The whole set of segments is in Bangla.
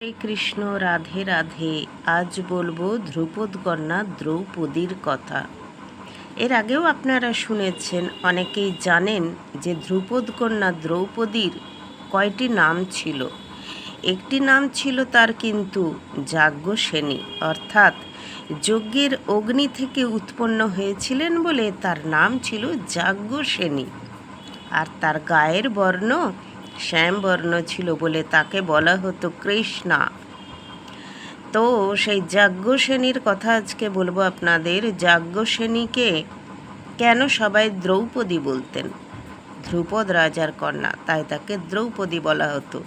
হরে কৃষ্ণ, রাধে রাধে। আজ বলব ধ্রুপদ কন্যা দ্রৌপদীর কথা। এর আগেও আপনারা শুনেছেন, অনেকেই জানেন যে ধ্রুপদ কন্যা দ্রৌপদীর কয়টি নাম ছিল। একটি নাম ছিল তার কিন্তু যাজ্ঞসেনী অর্থাৎ যজ্ঞের অগ্নি থেকে উৎপন্ন হয়েছিলেন বলে তার নাম ছিল যাজ্ঞসেনী আর তার গায়ের বর্ণ শ্যামবর্ণ ছিল বলে তাকে বলা হতো কৃষ্ণা। তো সেই যাজ্ঞসেনীর কথা আজকে বলব আপনাদের। যাজ্ঞসেনীকে কেন সবাই দ্রৌপদী বলতেন? ধ্রুপদ রাজার কন্যা, তাই তাকে দ্রৌপদী বলা হতো।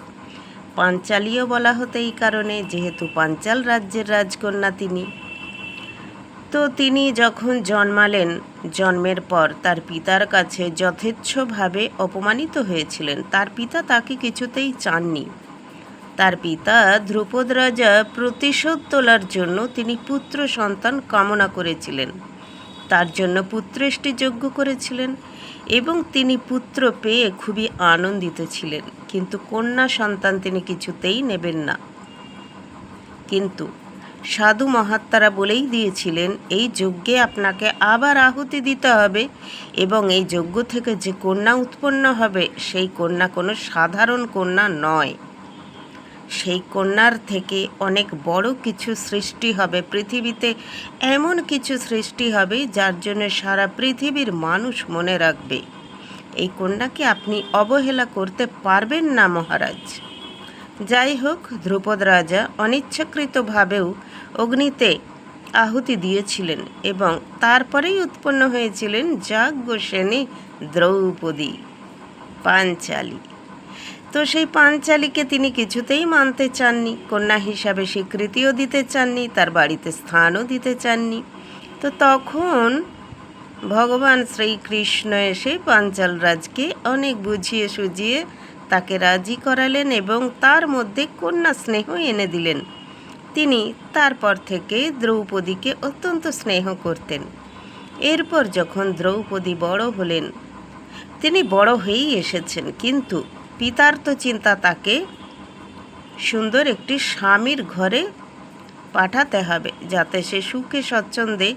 পাঞ্চালীও বলা হতো এই কারণে, যেহেতু পাঞ্চাল রাজ্যের রাজকন্যা তিনি। তো তিনি যখন জন্মালেন, জন্মের পর তার পিতার কাছে যথেচ্ছভাবে অপমানিত হয়েছিলেন। তার পিতা তাকে কিছুতেই চাননি। তার পিতা ধ্রুপদ রাজা প্রতিশোধ তোলার জন্য তিনি পুত্র সন্তান কামনা করেছিলেন। তার জন্য পুত্রেষ্টি যজ্ঞ করেছিলেন এবং তিনি পুত্র পেয়ে খুবই আনন্দিত ছিলেন। কিন্তু কন্যা সন্তান তিনি কিছুতেই নেবেন না। কিন্তু সাধু মহাত্মারা বলেই দিয়েছিলেন, এই যজ্ঞে আপনাকে আবার আহুতি দিতে হবে এবং এই যজ্ঞ থেকে যে কন্যা উৎপন্ন হবে, সেই কন্যা কোনো সাধারণ কন্যা নয়। সেই কন্যার থেকে অনেক বড় কিছু সৃষ্টি হবে। পৃথিবীতে এমন কিছু সৃষ্টি হবে, যার জন্য সারা পৃথিবীর মানুষ মনে রাখবে। এই কন্যাকে আপনি অবহেলা করতে পারবেন না মহারাজ। যাই হোক, ধ্রুপদ রাজা অনিচ্ছাকৃতভাবেও অগ্নিতে আহুতি দিয়েছিলেন এবং তারপরেই উৎপন্ন হয়েছিলেন যাজ্ঞসেনী দ্রৌপদী পাঞ্চালী। তো সেই পাঞ্চালীকে তিনি কিছুতেই মানতে চাননি, কন্যা হিসাবে স্বীকৃতিও দিতে চাননি, তার বাড়িতে স্থানও দিতে চাননি। তো তখন ভগবান শ্রীকৃষ্ণ এসে পাঞ্চাল রাজকে অনেক বুঝিয়ে সুঝিয়ে তাকে রাজি করালেন এবং তার মধ্যে কন্যা স্নেহ এনে দিলেন। তিনি তারপর থেকে দ্রৌপদীকে অত্যন্ত স্নেহ করতেন। এরপর যখন দ্রৌপদী বড় হলেন, তিনি বড় হয়েই এসেছেন, কিন্তু পিতার তো চিন্তা তাকে, সুন্দর একটি স্বামীর ঘরে পাঠাতে হবে যাতে সে সুখে স্বচ্ছন্দে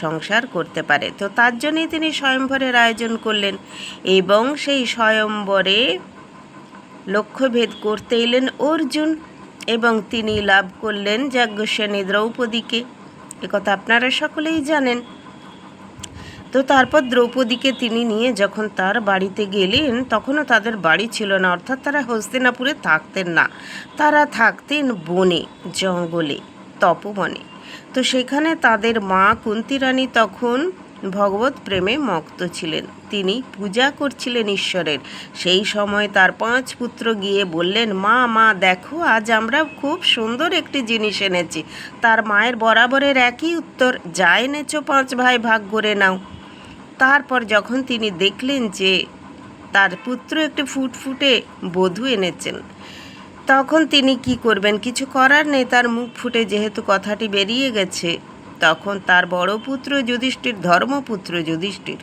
সংসার করতে পারে। তো তার জন্যই তিনি স্বয়ংবরের আয়োজন করলেন এবং সেই স্বয়ম্বরে লক্ষ্যভেদ করতে এলেন অর্জুন। এবং তিনি লাভ করলেন যাজ্ঞসেনী দ্রৌপদীকে একথা আপনারা সকলেই জানেন। তো তারপর দ্রৌপদীকে তিনি নিয়ে যখন তার বাড়িতে গেলেন, তখনও তাদের বাড়ি ছিল না। অর্থাৎ তারা হস্তিনাপুরে থাকতেন না। তারা থাকতেন বনে, জঙ্গলে, তপবনে। তো সেখানে তাদের মা কুন্তি রানী তখন ভগবত প্রেমে মক্ত ছিলেন। তিনি পূজা করছিলেন ঈশ্বরের। সেই সময় তার পাঁচ পুত্র গিয়ে বললেন, মা মা, দেখো, আজ আমরা খুব সুন্দর একটি জিনিস এনেছি। তার মায়ের বরাবরের একই উত্তর, যা এনেছো পাঁচ ভাই ভাগ করে নাও। তারপর যখন তিনি দেখলেন যে তার পুত্র একটি ফুটফুটে বধূ এনেছেন, তখন তিনি কি করবেন? কিছু করার নেই, তার মুখ ফুটে যেহেতু কথাটি বেরিয়ে গেছে। তখন তার বড় পুত্র যুধিষ্ঠির, ধর্মপুত্র যুধিষ্ঠির।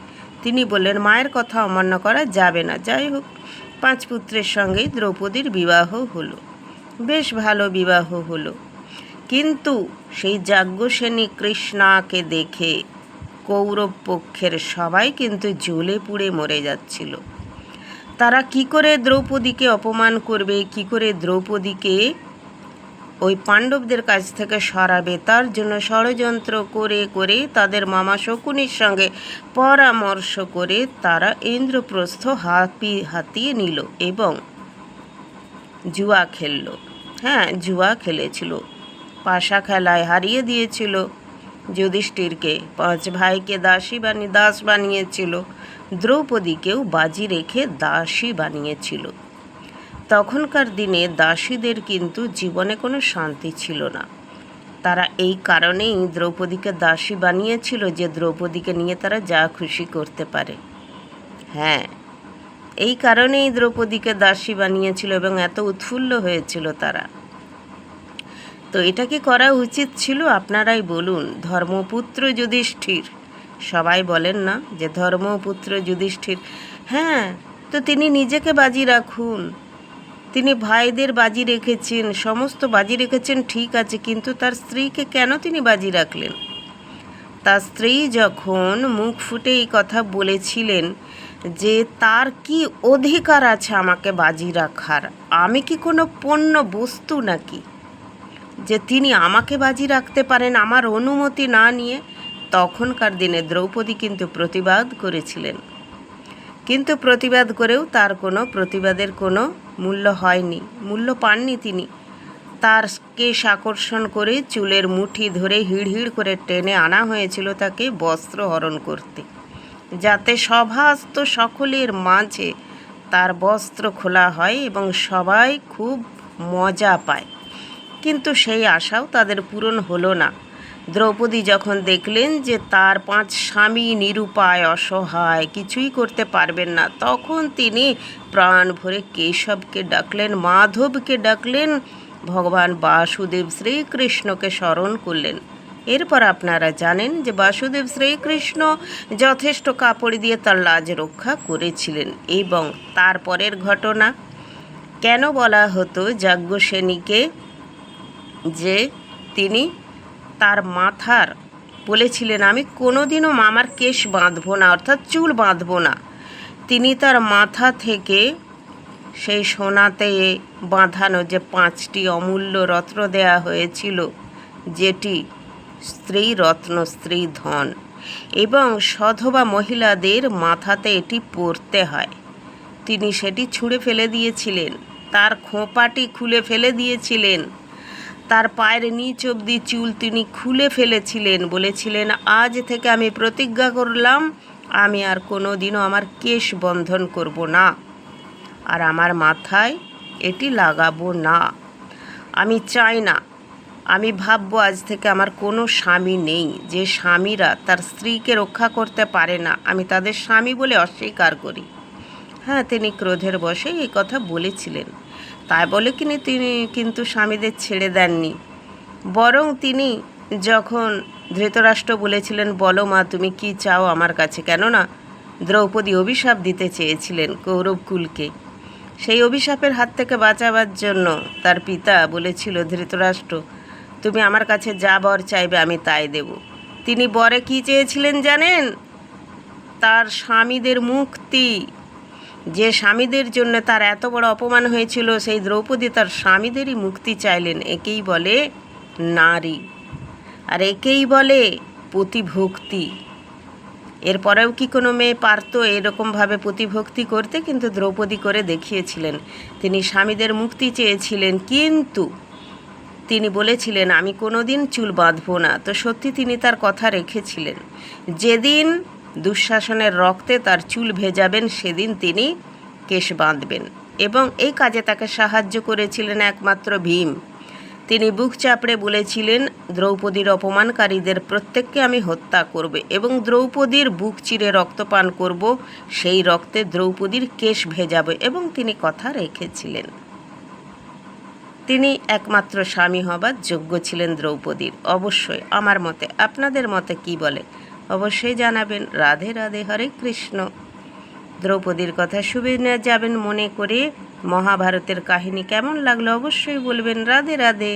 তিনি বললেন, মায়ের কথা অমান্য করা যাবে না। যাই হোক, পাঁচ পুত্রের সঙ্গেই দ্রৌপদীর বিবাহ হলো। বেশ ভালো বিবাহ হলো। কিন্তু সেই যাজ্ঞসেনী কৃষ্ণাকে দেখে কৌরব পক্ষের সবাই কিন্তু জ্বলে পুড়ে মরে যাচ্ছিল। তারা কি করে দ্রৌপদীকে অপমান করবে? কি করে দ্রৌপদীকে ওই পাণ্ডবদের কাছ থেকে সরাবে। তার জন্য ষড়যন্ত্র করে করে তাদের মামা শকুনির সঙ্গে পরামর্শ করে তারা ইন্দ্রপ্রস্থ হাতি, হাতিয়ে নিল এবং জুয়া খেললো। হ্যাঁ জুয়া খেলেছিল। পাশা খেলায় হারিয়ে দিয়েছিল। যুধিষ্ঠিরকে পাঁচ ভাইকে দাসী বানিয়ে দাস বানিয়েছিল। দ্রৌপদীকেও বাজি রেখে দাসী বানিয়েছিল। তখনকার দিনে দাসীদের কিন্তু জীবনে কোনো শান্তি ছিল না। তারা এই কারণেই দ্রৌপদীকে দাসী বানিয়েছিল যে দ্রৌপদীকে নিয়ে তারা যা খুশি করতে পারে। হ্যাঁ এই কারণেই দ্রৌপদীকে দাসী বানিয়েছিল এবং এত উৎফুল্ল হয়েছিল তারা। তো এটা কি করা উচিত ছিল? আপনারাই বলুন। ধর্মপুত্র যুধিষ্ঠির। সবাই বলেন না যে ধর্মপুত্র যুধিষ্ঠির। হ্যাঁ তো তিনি নিজেকে বাজি রাখুন। তিনি ভাইদের বাজি রেখেছেন, সমস্ত বাজি রেখেছেন, ঠিক আছে, কিন্তু তার স্ত্রীকে কেন তিনি বাজি রাখলেন? তার স্ত্রী যখন মুখ ফুটে এই কথা বলেছিলেন যে, তার কি অধিকার আছে আমাকে বাজি রাখার? আমি কি কোনো পণ্য বস্তু নাকি? যে তিনি আমাকে বাজি রাখতে পারেন আমার অনুমতি না নিয়ে তখনকার দিনে দ্রৌপদী কিন্তু প্রতিবাদ করেছিলেন। কিন্তু প্রতিবাদ করেও তার কোনো প্রতিবাদের কোনো মূল্য হয়নি, মূল্য পাননি তিনি। তার কেশ আকর্ষণ করে চুলের মুঠি ধরে হিড় হিড় করে টেনে আনা হয়েছিল তাকে বস্ত্র হরণ করতে। যাতে সভাস্ত সকলের মাঝে তার বস্ত্র খোলা হয় এবং সবাই খুব মজা পায়। কিন্তু সেই আশাও তাদের পূরণ হলো না। দ্রৌপদী যখন দেখলেন যে তার পাঁচ স্বামী নিরুপায় অসহায়, কিছুই করতে পারবেন না, তখন তিনি প্রাণ ভরে কেশবকে ডাকলেন, মাধবকে ডাকলেন, ভগবান বাসুদেব শ্রীকৃষ্ণকে স্মরণ করলেন। এরপর আপনারা জানেন যে বাসুদেব শ্রীকৃষ্ণ যথেষ্ট কাপড় দিয়ে তার লাজ রক্ষা করেছিলেন এবং তারপরের ঘটনা। কেন বলা হতো যাজ্ঞসেনীকে যে তিনি তার মাথার বলেছিলেন, আমি কোনোদিনও মামার কেশ বাঁধবো না, অর্থাৎ চুল বাঁধবো না। তিনি তার মাথা থেকে সেই সোনাতে বাঁধানো যে পাঁচটি অমূল্য রত্ন দেয়া হয়েছিল, যেটি স্ত্রী রত্ন, স্ত্রী ধন, এবং সধবা মহিলাদের মাথাতে এটি পরতে হয়। তিনি সেটি ছুঁড়ে ফেলে দিয়েছিলেন, তার খোঁপাটি খুলে ফেলে দিয়েছিলেন তার পায়ের নিচ অবধি চুল তিনি খুলে ফেলেছিলেন। বলেছিলেন, আজ থেকে আমি প্রতিজ্ঞা করলাম, আমি আর কোনো দিনও আমার কেশ বন্ধন করব না। আর আমার মাথায় এটি লাগাবো না। আমি চাই না। আমি ভাববো আজ থেকে আমার কোনো স্বামী নেই। যে স্বামীরা তার স্ত্রীকে রক্ষা করতে পারে না, আমি তাদের স্বামী বলে অস্বীকার করি। হ্যাঁ তিনি ক্রোধের বশে এই কথা বলেছিলেন। তাই বলে কিনি তিনি কিন্তু স্বামীদের ছেড়ে দেননি। বরং তিনি যখন ধৃতরাষ্ট্র বলেছিলেন, বলো মা, তুমি কি চাও আমার কাছে? কেননা দ্রৌপদী অভিশাপ দিতে চেয়েছিলেন কৌরবকুলকে। সেই অভিশাপের হাত থেকে বাঁচাবার জন্য তার পিতা বলেছিল, ধৃতরাষ্ট্র, তুমি আমার কাছে যা বর চাইবে আমি তাই দেব। তিনি বরে কি চেয়েছিলেন জানেন? তার স্বামীদের মুক্তি যে স্বামীদের জন্য তার এত বড় অপমান হয়েছিল, সেই দ্রৌপদী তার স্বামীদেরই মুক্তি চাইলেন। একেই বলে নারী। আর একেই বলে প্রতিভক্তি। এরপরেও কি কোনো মেয়ে পারতো এরকমভাবে প্রতিভক্তি করতে? কিন্তু দ্রৌপদী করে দেখিয়েছিলেন। তিনি স্বামীদের মুক্তি চেয়েছিলেন, কিন্তু তিনি বলেছিলেন, আমি কোনো দিন চুল বাঁধবো না। তো সত্যি তিনি তার কথা রেখেছিলেন। যেদিন দুঃশাসনের রক্তে তার চুল ভেজাবেন, সেদিন তিনি কেশ বাঁধবেন। এবং এই কাজে তাকে সাহায্য করেছিলেন একমাত্র ভীম। তিনি বুক চাপড়ে বলেছিলেন, দ্রৌপদীর অপমানকারীদের প্রত্যেককে আমি হত্যা করবে এবং দ্রৌপদীর বুক চিরে রক্তপান করব। সেই রক্তে দ্রৌপদীর কেশ ভেজাবে। এবং তিনি কথা রেখেছিলেন। তিনি একমাত্র স্বামী হবার যোগ্য ছিলেন দ্রৌপদীর। অবশ্যই আমার মতে, আপনাদের মতে কি বলে? অবশ্যই জানাবেন। রাধে রাধে, হরে কৃষ্ণ। দ্রৌপদীর কথা শুভে যাবেন মনে করে মহাভারতের কাহিনী কেমন লাগল অবশ্যই বলবেন। রাধে রাধে।